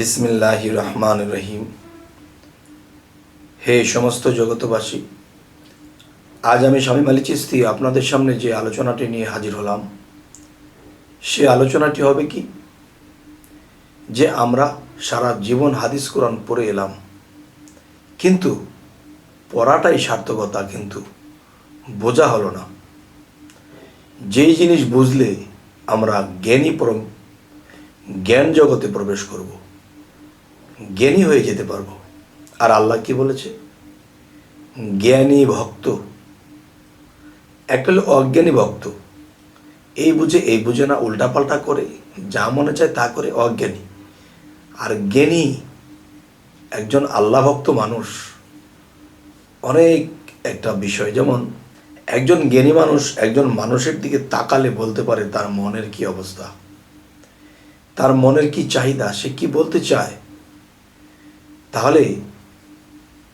বিসমিল্লাহ রহমান রহিম। হে সমস্ত জগতবাসী আজ আমি স্বামী মালি চিস্তি আপনাদের সামনে যে আলোচনাটি নিয়ে হাজির হলাম, সে আলোচনাটি হবে কি? যে আমরা সারা জীবন হাদিস কোরআন পড়ে এলাম, কিন্তু পড়াটাই সার্থকতা, কিন্তু বোঝা হলো না। যেই জিনিস বুঝলে আমরা জ্ঞানী জ্ঞান জগতে প্রবেশ করব। জ্ঞানী হয়ে যেতে পারব। আর আল্লাহ কি বলেছে? জ্ঞানী ভক্ত। একটা হলো অজ্ঞানী ভক্ত। এই বুঝে এই বুঝে না, উল্টাপাল্টা করে, যা মনে চায় তা করে অজ্ঞানী। আর জ্ঞানী একজন আল্লাহ ভক্ত মানুষ। অনেক একটা বিষয়, যেমন একজন জ্ঞানী মানুষ একজন মানুষের দিকে তাকালে বলতে পারে তার মনের কি অবস্থা? তার মনের কি চাহিদা? সে কি বলতে চায়? তাহলে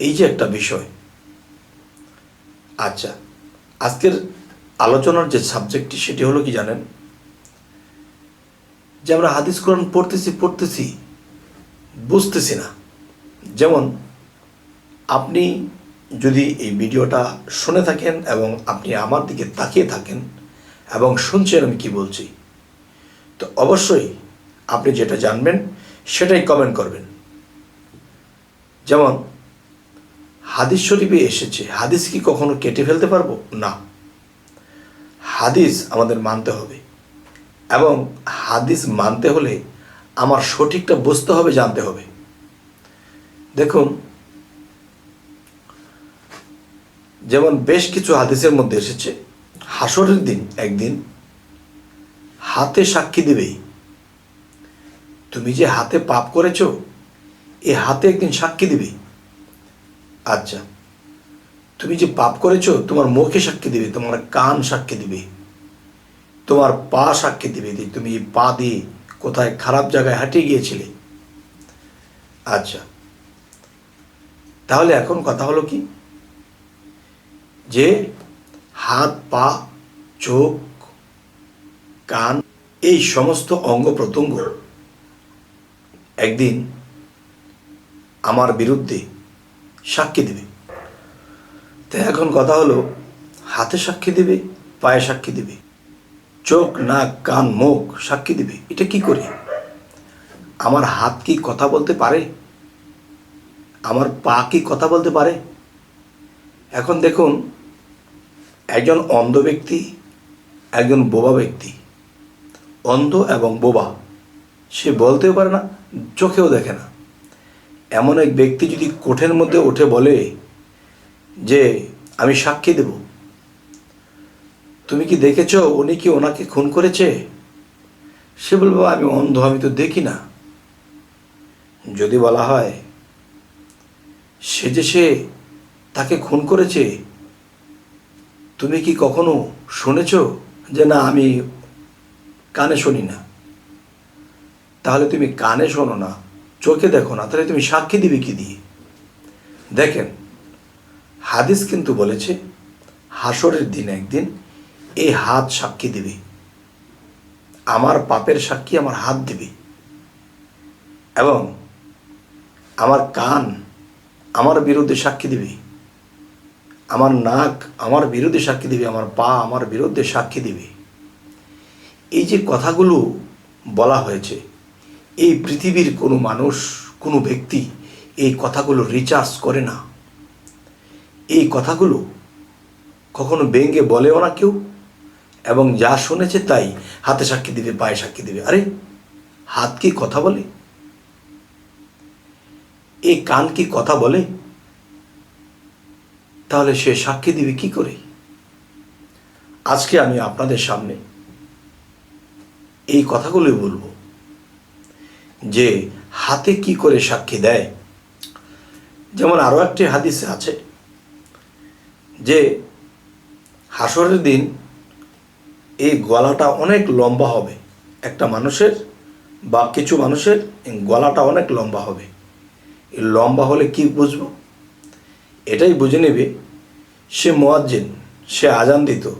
এই যে একটা বিষয়। আচ্ছা আজকের আলোচনার যে সাবজেক্টটি সেটি হলো কি জানেন? যে আমরা হাদিস কোরআন পড়তেছি পড়তেছি, বুঝতেছি না। যেমন আপনি যদি এই ভিডিওটা শুনে থাকেন এবং আপনি আমার দিকে তাকিয়ে থাকেন এবং শুনছেন আমি কি বলছি, তো অবশ্যই আপনি যেটা জানবেন সেটাই কমেন্ট করবেন। যেমন, হাদিস শরীফে এসেছে, হাদিস কি কখনো কেটে ফেলতে পারব? না। হাদিস আমাদের মানতে হবে এবং হাদিস মানতে হলে আমার সঠিকটা বুঝতে হবে, জানতে হবে। দেখুন, যেমন বেশ কিছু হাদিসের মধ্যে এসেছে, হাসরের দিন একদিন হাতে সাক্ষী দিবেই। তুমি যে হাতে পাপ করেছ এ হাতে একদিন সাক্ষী দিবে। আচ্ছা তুমি যে পাপ করেছ, তোমার মুখে সাক্ষী দিবে, তোমার কান সাক্ষী দিবে, তোমার পা সাক্ষী দিবে যে তুমি পা দিয়ে কোথায় খারাপ জায়গায় হাঁটিয়ে গিয়েছিলে। আচ্ছা তাহলে এখন কথা হলো কি? যে হাত, পা, চোখ, কান, এই সমস্ত অঙ্গ প্রত্যঙ্গ একদিন আমার বিরুদ্ধে সাক্ষী দেবে। তো এখন কথা হলো, হাতে সাক্ষী দেবে, পায়ে সাক্ষী দেবে। চোখ, নাক, কান, মুখ সাক্ষী দেবে। এটা কি করে? আমার হাত কি কথা বলতে পারে? আমার পা কি কথা বলতে পারে? এখন দেখুন, একজন অন্ধ ব্যক্তি, একজন বোবা ব্যক্তি। অন্ধ এবং বোবা, সে বলতেও পারে না, চোখেও দেখে না। এমন এক ব্যক্তি যদি কোঠের মধ্যে উঠে বলে যে, আমি সাক্ষী দেব। তুমি কি দেখেছ উনি কি ওনাকে খুন করেছে? সে বলব, আমি অন্ধ, আমি তো দেখি না। যদি বলা হয়, সে যে সে তাকে খুন করেছে, তুমি কি কখনো শুনেছ যে, না, আমি কানে শুনি না? তাহলে তুমি কানে শোনো না। চোখে দেখো না, তাহলে তুমি সাক্ষী দিবে কি দিয়ে? দেখেন, হাদিস কিন্তু বলেছে, হাসরের দিন একদিন এই হাত সাক্ষী দিবে। আমার পাপের সাক্ষী আমার হাত দিবে। এবং আমার কান আমার বিরুদ্ধে সাক্ষী দিবে। আমার নাক আমার বিরুদ্ধে সাক্ষী দিবে। আমার পা আমার বিরুদ্ধে সাক্ষী দিবে। এই যে কথাগুলো বলা হয়েছে এই পৃথিবীর কোনো মানুষ, কোনো ব্যক্তি এই কথাগুলো রিচার্জ করে না। এই কথাগুলো কখনো ব্যঙ্গে বলেও না কেউ, এবং যা শুনেছে তাই হাতে সাক্ষী দিবে, পায়ে সাক্ষী দিবে। আরে, হাত কি কথা বলে? এই কান কি কথা বলে? তাহলে সে সাক্ষী দিবে কি করে? আজকে আমি আপনাদের সামনে এই কথাগুলোই বলব। যে হাতে কি করে সাক্ষী দেয়? যেমন আরও একটি হাদিসে আছে যে হাসরের দিন এই গলাটা অনেক লম্বা হবে। একটা মানুষের বা কিছু মানুষের গলাটা অনেক লম্বা হবে। এই লম্বা হলে কি বুঝব? এটাই বুঝে নেবে, সে মোয়াজ্জিন, সে আজান দিত।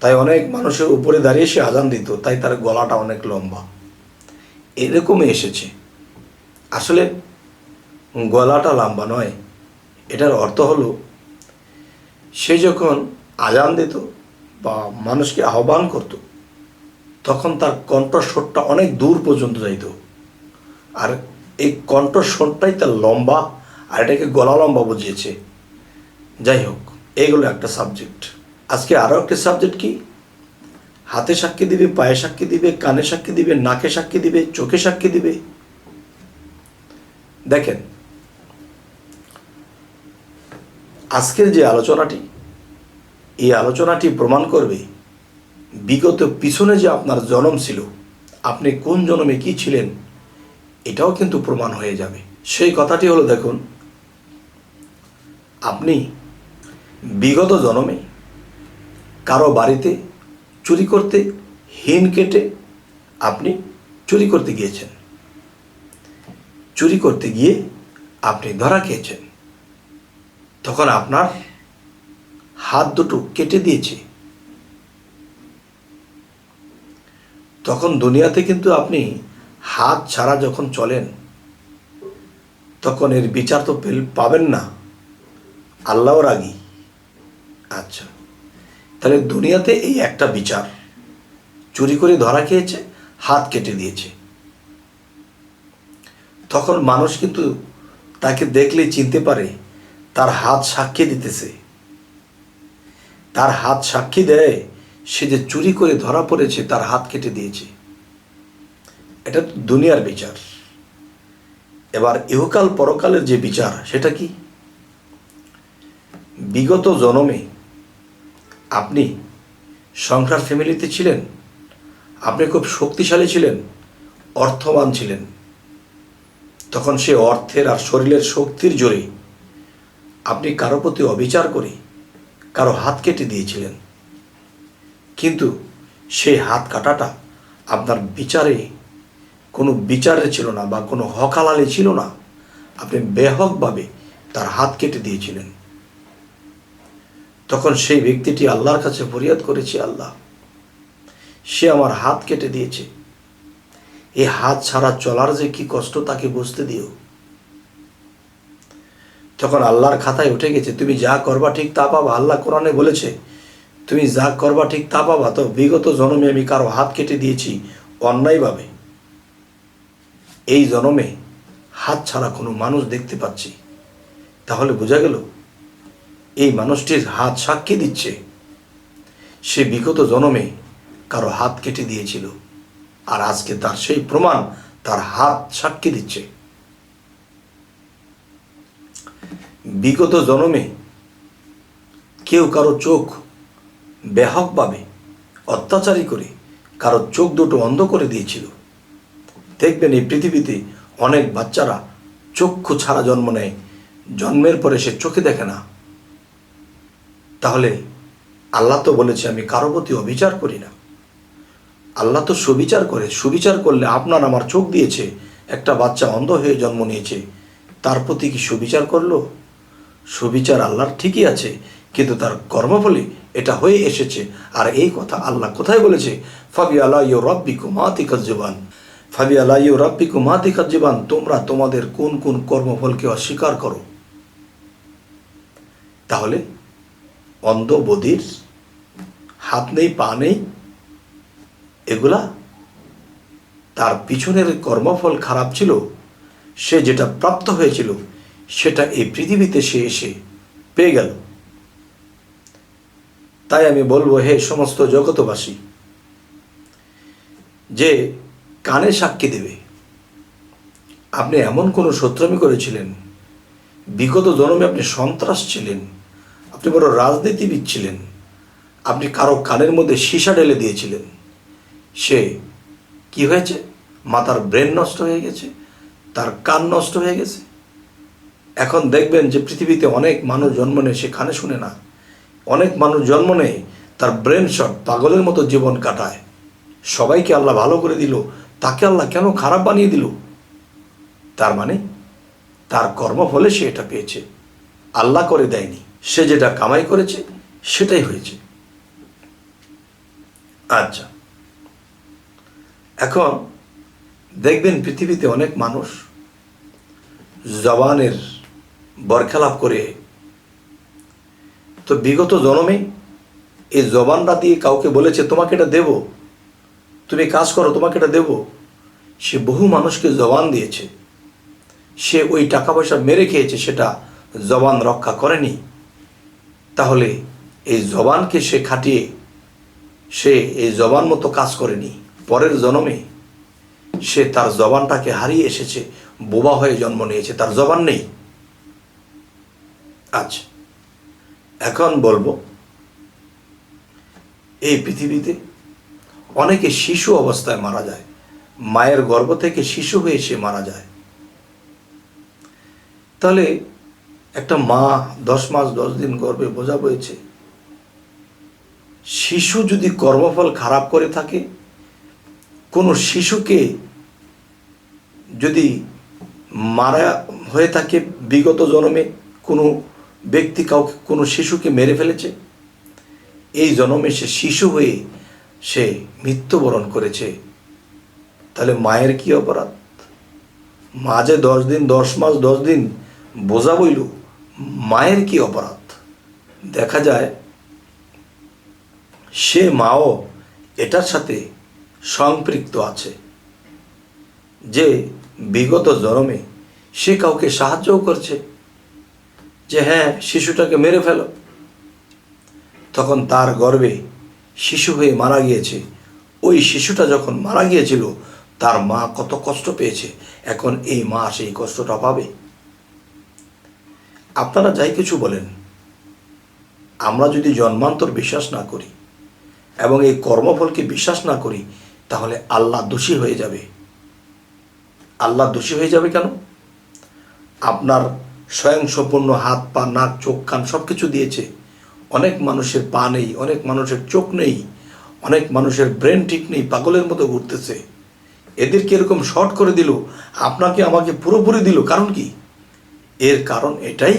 তাই অনেক মানুষের উপরে দাঁড়িয়ে সে আজান দিত, তাই তার গলাটা অনেক লম্বা। এরকমই এসেছে। আসলে গলাটা লম্বা নয়, এটার অর্থ হলো সে যখন আজান দিত বা মানুষকে আহ্বান করত, তখন তার কণ্ঠস্বরটা অনেক দূর পর্যন্ত যাইত। আর এই কণ্ঠস্বরটাই তার লম্বা আর এটাকে গলা লম্বা বুঝিয়েছে। যাই হোক এইগুলো একটা সাবজেক্ট আজকে আরও একটা সাবজেক্ট কি? হাতে সাক্ষী দিবে, পায়ে সাক্ষী দিবে, কানে সাক্ষী দিবে, নাকে সাক্ষী দিবে, চোখে সাক্ষী দিবে। দেখেন, আজকের যে আলোচনাটি, এই আলোচনাটি প্রমাণ করবে বিগত পিছনে যে আপনার জন্ম ছিল, আপনি কোন জন্মে কি ছিলেন, এটাও কিন্তু প্রমাণ হয়ে যাবে। সেই কথাটি হলো, দেখুন, আপনি বিগত জন্মে কারও বাড়িতে চুরি করতে হিন কেটে আপনি চুরি করতে গিয়েছেন। চুরি করতে গিয়ে আপনি ধরা খেয়েছেন। তখন আপনার হাত দুটো কেটে দিয়েছে। তখন দুনিয়াতে কিন্তু আপনি হাত ছাড়া যখন চলেন, তখন এর বিচার তো পাবেন না। আল্লাহর আগেই আচ্ছা। তাহলে দুনিয়াতে এই একটা বিচার। চুরি করে ধরা খেয়েছে, হাত কেটে দিয়েছে। তখন মানুষ কিন্তু তাকে দেখলে চিনতে পারে, তার হাত সাক্ষী দিতেছে। তার হাত সাক্ষী দেয়, সে যে চুরি করে ধরা পড়েছে, তার হাত কেটে দিয়েছে। এটা দুনিয়ার বিচার। এবার ইহকাল পরকালের যে বিচার, সেটা কি? বিগত জন্মে আপনি সংসার ফ্যামিলিতে ছিলেন? আপনি খুব শক্তিশালী ছিলেন, অর্থবান ছিলেন। তখন সে অর্থের আর শরীরের শক্তির জোরে আপনি কারও প্রতি অবিচার করে কারও হাত কেটে দিয়েছিলেন। কিন্তু সেই হাত কাটাটা আপনার বিচারে, কোনো বিচারে ছিল না বা কোনো হকালালে ছিল না। আপনি বেহকভাবে তার হাত কেটে দিয়েছিলেন। তখন সেই ব্যক্তিটি আল্লাহর কাছে ফরিয়াদ করেছে, আল্লাহ, সে আমার হাত কেটে দিয়েছে। এই হাত ছাড়া চলার যে কি কষ্ট, তাকে বুঝতে দিও। তখন আল্লাহর খাতায় উঠে গেছে, তুমি যা করবা ঠিক তা পাবা। আল্লাহ কোরআনে বলেছে, তুমি যা করবা ঠিক তা পাবা। তো বিগত জন্মে আমি কারও হাত কেটে দিয়েছি অন্যায়ভাবে। এই জন্মে হাত ছাড়া কোনো মানুষ দেখতে পাচ্ছি। তাহলে বোঝা গেল এই মানুষটির হাত সাক্ষী দিচ্ছে। সে বিগত জনমে কারও হাত কেটে দিয়েছিল, আর আজকে তার সেই প্রমাণ তার হাত সাক্ষী দিচ্ছে। বিগত জনমে কেউ কারও চোখ ব্যাহকভাবে অত্যাচারী করে কারও চোখ দুটো অন্ধ করে দিয়েছিল। দেখবেন এই পৃথিবীতে অনেক বাচ্চারা চক্ষু ছাড়া জন্ম নেয়, জন্মের পরে সে চোখে দেখে না। তাহলে আল্লাহ তো বলেছে, আমি কারও প্রতি অবিচার করি না। আল্লাহ তো সুবিচার করে, সুবিচার করলে আপনার আমার চোখ দিয়েছে, একটা বাচ্চা অন্ধ হয়ে জন্ম নিয়েছে, তার প্রতি কি সুবিচার করল? সুবিচার আল্লাহর ঠিকই আছে, কিন্তু তার কর্মফলে এটা হয়ে এসেছে। আর এই কথা আল্লাহ কোথায় বলেছে? ফাবি আল্লাহ ইউ রব্বি কুমাতি কাজ্জবান ফাবি আল্লাহ ইউ রব্বি কুমাতি কাজ্জবান তোমরা তোমাদের কোন কোন কর্মফলকে অস্বীকার করো? তাহলে অন্ধ বধির হাত নেই, পা নেই, এগুলা তার পিছনের কর্মফল খারাপ ছিল, সে যেটা প্রাপ্ত হয়েছিল, সেটা এই পৃথিবীতে সে এসে পেয়ে গেল। তাই আমি বলব, হে সমস্ত জগতবাসী যে কানে সাক্ষী দেবে, আপনি এমন কোনো শত্রুমি করেছিলেন, বিগত জন্মে আপনি সন্ত্রাস ছিলেন আপনি বড় রাজনীতিবিদ ছিলেন। আপনি কারও কানের মধ্যে সীসা ঢেলে দিয়েছিলেন। সে কি হয়েছে? মাথার ব্রেন নষ্ট হয়ে গেছে, তার কান নষ্ট হয়ে গেছে। এখন দেখবেন যে পৃথিবীতে অনেক মানুষ জন্ম নেয় সে কানে শুনে না। অনেক মানুষ জন্ম নেয় তার ব্রেন শট পাগলের মতো জীবন কাটায়। সবাইকে আল্লাহ ভালো করে দিল। তাকে আল্লাহ কেন খারাপ বানিয়ে দিল? তার মানে তার কর্ম কর্মফলে সে এটা পেয়েছে। আল্লাহ করে দেয়নি। সে যেটা কামাই করেছে, সেটাই হয়েছে। আচ্ছা। এখন দেখবেন পৃথিবীতে অনেক মানুষ জবানের বরখেলাপ করে। তো বিগত জনমে এই জবানটা দিয়ে কাউকে বলেছে, তোমাকে এটা দেব। তুমি কাজ করো, তোমাকে এটা দেব। সে বহু মানুষকে জবান দিয়েছে। সে ওই টাকা পয়সা মেরে খেয়েছে, সেটা জবান রক্ষা করেনি। তাহলে এই জবানকে সে খাটিয়ে, সে এই জবান মতো কাজ করেনি। পরের জন্মে সে তার জবানটাকে হারিয়ে এসেছে, বোবা হয়ে জন্ম নিয়েছে, তার জবান নেই। আচ্ছা এখন বলব, এই পৃথিবীতে অনেকে শিশু অবস্থায় মারা যায়, মায়ের গর্ভ থেকে শিশু হয়ে সে মারা যায়। তাহলে একটা মা দশ মাস, দশ দিন গর্ভে বোঝা বয়েছে শিশু যদি কর্মফল খারাপ করে থাকে, কোনো শিশুকে যদি মারা হয়ে থাকে বিগত জন্মে, কোনো ব্যক্তি কাউকে, কোনো শিশুকে মেরে ফেলেছে, এই জন্মে সে শিশু হয়ে সে মৃত্যুবরণ করেছে, তাহলে মায়ের কি অপরাধ? মা যে দশ দিন, দশ মাস, দশ দিন বোঝা বইল মায়ের কি অপরাধ? দেখা যায়, সে মাও এটার সাথে সম্পৃক্ত আছে, যে বিগত জন্মে সে কাউকে সাহায্যও করছে, যে হ্যাঁ শিশুটাকে মেরে ফেলো। তখন তার গর্ভে শিশু হয়ে মারা গিয়েছে। ওই শিশুটা যখন মারা গিয়েছিল, তার মা কত কষ্ট পেয়েছে। এখন এই মা সেই কষ্টটা পাবে। আপনারা যাই কিছু বলেন। আমরা যদি জন্মান্তর বিশ্বাস না করি এবং এই কর্মফলকে বিশ্বাস না করি, তাহলে আল্লাহ দোষী হয়ে যাবে। আল্লাহ দোষী হয়ে যাবে কেন? আপনার স্বয়ং সম্পূর্ণ হাত, পা, নাক, চোখ, কান সব কিছু দিয়েছে। অনেক মানুষের পা নেই, অনেক মানুষের চোখ নেই, অনেক মানুষের ব্রেন ঠিক নেই, পাগলের মতো ঘুরতেছে। এদেরকে এরকম শর্ট করে দিল, আপনাকে আমাকে পুরোপুরি দিল, কারণ কি? এর কারণ এটাই,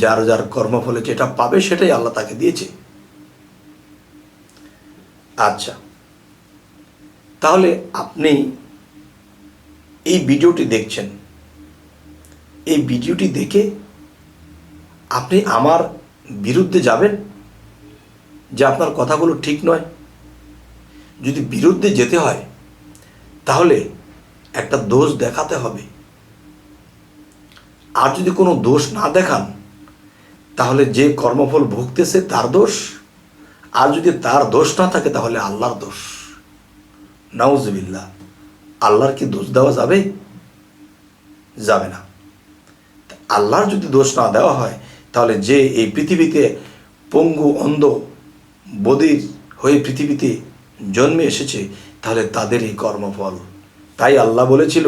যার যার কর্মফলে যেটা পাবে সেটাই আল্লাহ তাকে দিয়েছে। আচ্ছা তাহলে আপনি এই ভিডিওটি দেখছেন। এই ভিডিওটি দেখে আপনি আমার বিরুদ্ধে যাবেন, যে আপনার কথাগুলো ঠিক নয়। যদি বিরুদ্ধে যেতে হয়, তাহলে একটা দোষ দেখাতে হবে। আর যদি কোনো দোষ না দেখান, তাহলে যে কর্মফল ভুগতেছে তার দোষ, আর যদি তার দোষ না থাকে তাহলে আল্লাহর দোষ। নাউজবিল্লা আল্লাহর কি দোষ দেওয়া যাবে? যাবে না। আল্লাহর যদি দোষ না দেওয়া হয়, তাহলে যে এই পৃথিবীতে পঙ্গু, অন্ধ, বদির হয়ে পৃথিবীতে জন্মে এসেছে, তাহলে তাদের এই কর্মফল। তাই আল্লাহ বলেছিল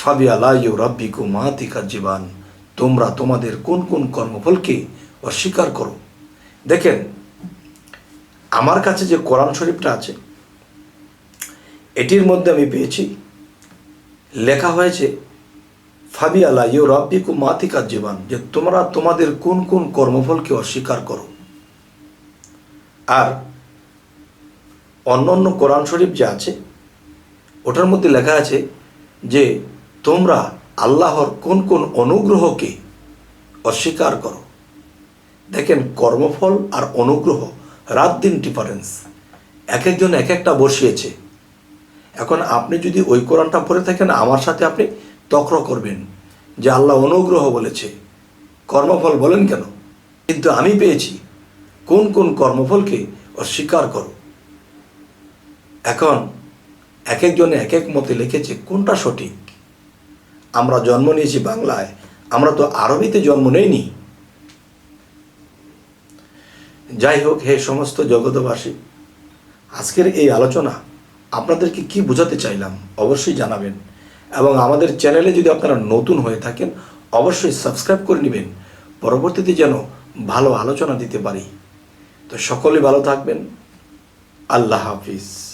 ফাবি আল্লাহ রব্বিকু মাতিকার জীবান। তোমরা তোমাদের কোন কোন কর্মফলকে অস্বীকার করো? দেখেন, আমার কাছে যে কোরআন শরীফটা আছে, এটির মধ্যে আমি পেয়েছি, লেখা হয়েছে ফাবি আলা ইউ রব্বিকু মাতিকার জীবন, যে তোমরা তোমাদের কোন কোন কর্মফলকে অস্বীকার করো। আর অন্য অন্য কোরআন শরীফ যে আছে, ওটার মধ্যে লেখা আছে যে তোমরা আল্লাহর কোন কোন অনুগ্রহকে অস্বীকার করো? দেখেন, কর্মফল আর অনুগ্রহ রাত দিন ডিফারেন্স এক একজন এক একটা বসিয়েছে। এখন আপনি যদি ওই কোরআনটা পড়ে থাকেন, আমার সাথে আপনি তক্র করবেন যে আল্লাহ অনুগ্রহ বলেছে। কর্মফল বলেন কেন? কিন্তু আমি পেয়েছি। কোন কোন কর্মফলকে অস্বীকার করো? এখন এক একজনে এক এক মতে লিখেছে, কোনটা সঠিক? আমরা জন্ম নিয়েছি বাংলায়, আমরা তো আরবিতে জন্ম নেইনি। যাই হোক, হে সমস্ত জগতবাসী আজকের এই আলোচনা আপনাদেরকে কি বোঝাতে চাইলাম অবশ্যই জানাবেন এবং আমাদের চ্যানেলে যদি আপনারা নতুন হয়ে থাকেন, অবশ্যই সাবস্ক্রাইব করে নেবেন। পরবর্তীতে যেন ভালো আলোচনা দিতে পারি। তো সকলে ভালো থাকবেন। আল্লাহ হাফিজ।